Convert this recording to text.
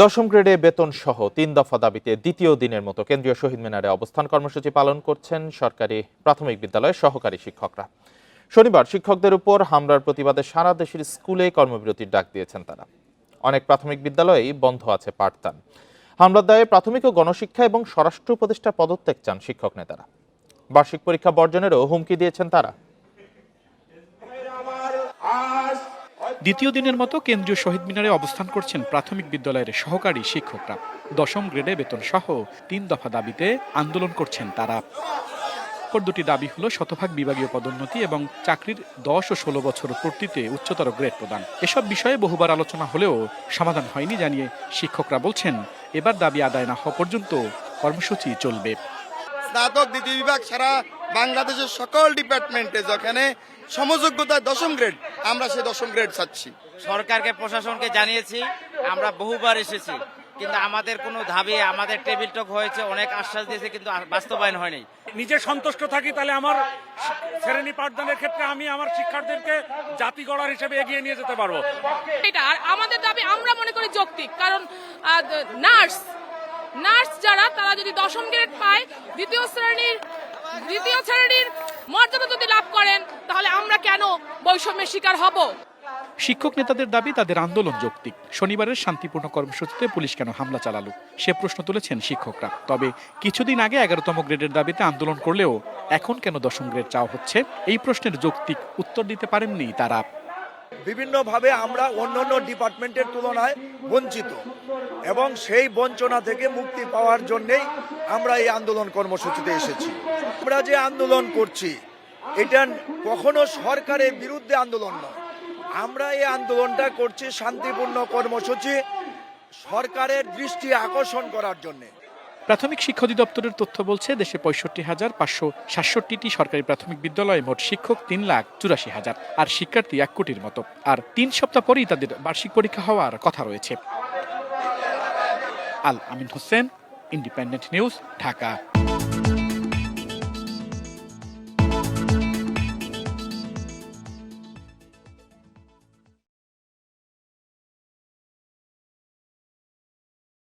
দশম গ্রেডে বেতন সহ তিন দফা দাবিতে দ্বিতীয় দিনের মতো কেন্দ্রীয় শহীদ মিনারে অবস্থান কর্মসূচি পালন করছেন সরকারি প্রাথমিক বিদ্যালয়ের সহকারী শিক্ষকরা। শনিবার শিক্ষকদের উপর হামলার প্রতিবাদে সারা দেশের স্কুলে কর্মবিরতির ডাক দিয়েছেন তারা। অনেক প্রাথমিক বিদ্যালয়েই বন্ধ আছে পাঠদান। হামলার দায়ে প্রাথমিক ও গণশিক্ষা এবং স্বরাষ্ট্র উপদেষ্টার পদত্যাগ চান শিক্ষক নেতারা। বার্ষিক পরীক্ষা বর্জনেরও হুমকি দিয়েছেন তারা। দ্বিতীয় দিনের মতো কেন্দ্রীয় শহীদ মিনারে অবস্থান করছেন প্রাথমিক বিদ্যালয়ের সহকারী শিক্ষকরা। দশম গ্রেডে বেতন সহ তিন দফা দাবিতে আন্দোলন করছেন তারা। দুটি দাবি হলো শতভাগ বিভাগীয় পদোন্নতি এবং চাকরির দশ ও ষোলো বছর পূর্তিতে উচ্চতর গ্রেড প্রদান। এসব বিষয়ে বহুবার আলোচনা হলেও সমাধান হয়নি জানিয়ে শিক্ষকরা বলছেন, এবার দাবি আদায় না হওয়া পর্যন্ত কর্মসূচি চলবে। স্নাতক দ্বিতীয় বিভাগ সারা বাংলাদেশের সকল ডিপার্টমেন্টে যেখানে সমযোগ্যতা দশম গ্রেড আমরা সেই দশম গ্রেড চাচ্ছি সরকারকে প্রশাসনকে জানিয়েছি আমরা বহুবার এসেছি কিন্তু আমাদের কোনো ধাবে আমাদের টেবিল টক হয়েছে অনেক আশ্বাস দিয়েছে কিন্তু আর বাস্তবায়ন হয়নি। নিজে সন্তুষ্ট থাকি তাহলে আমার শ্রেণি পাঠদানের ক্ষেত্রে আমি আমার শিক্ষার্থীদেরকে জাতি গড়ার হিসেবে এগিয়ে নিয়ে যেতে পারব। এটা আর আমাদের দাবি আমরা মনে করি যৌক্তিক কারণ নার্স নার্স যারা তারা যদি দশম গ্রেড পায় দ্বিতীয় শ্রেণির দ্বিতীয় শ্রেণির মর্যাদা যদি লাভ করেন, তাহলে আমরা কেন বৈষম্যের শিকার হব? শিক্ষক নেতাদের দাবি, তাদের আন্দোলন যৌক্তিক। শনিবারের শান্তিপূর্ণ কর্মসূচিতে পুলিশ কেন হামলা চালালো? সে প্রশ্ন তুলেছেন শিক্ষকরা। তবে কিছুদিন আগে এগারোতম গ্রেডের দাবিতে আন্দোলন করলেও এখন কেন দশম গ্রেড চাওয়া হচ্ছে? এই প্রশ্নের যৌক্তিক উত্তর দিতে পারেননি তারা। বিভিন্নভাবে আমরা অন্যান্য ডিপার্টমেন্টের তুলনায় বঞ্চিত। এবং সেই বঞ্চনা থেকে মুক্তি পাওয়ার জন্যেই আমরা এই আন্দোলন কর্মসূচিতে এসেছি। আমরা যে আন্দোলন করছি, এটা কখনো সরকারের বিরুদ্ধে আন্দোলন নয়। আমরা এই আন্দোলনটা করছি শান্তিপূর্ণ কর্মসূচি, সরকারের দৃষ্টি আকর্ষণ করার জন্যে। প্রাথমিক শিক্ষা অধিদপ্তরের তথ্য বলছে, দেশে পঁয়ষট্টি হাজার পাঁচশো সাতষট্টিটি সরকারি প্রাথমিক বিদ্যালয়ে মোট শিক্ষক তিন লাখ চুরাশি হাজার, আর শিক্ষার্থী এক কোটির মতো। আর তিন সপ্তাহ পরেই তাদের বার্ষিক পরীক্ষা হওয়ার কথা রয়েছে। Al Amin Hossain, Independent News, Dhaka.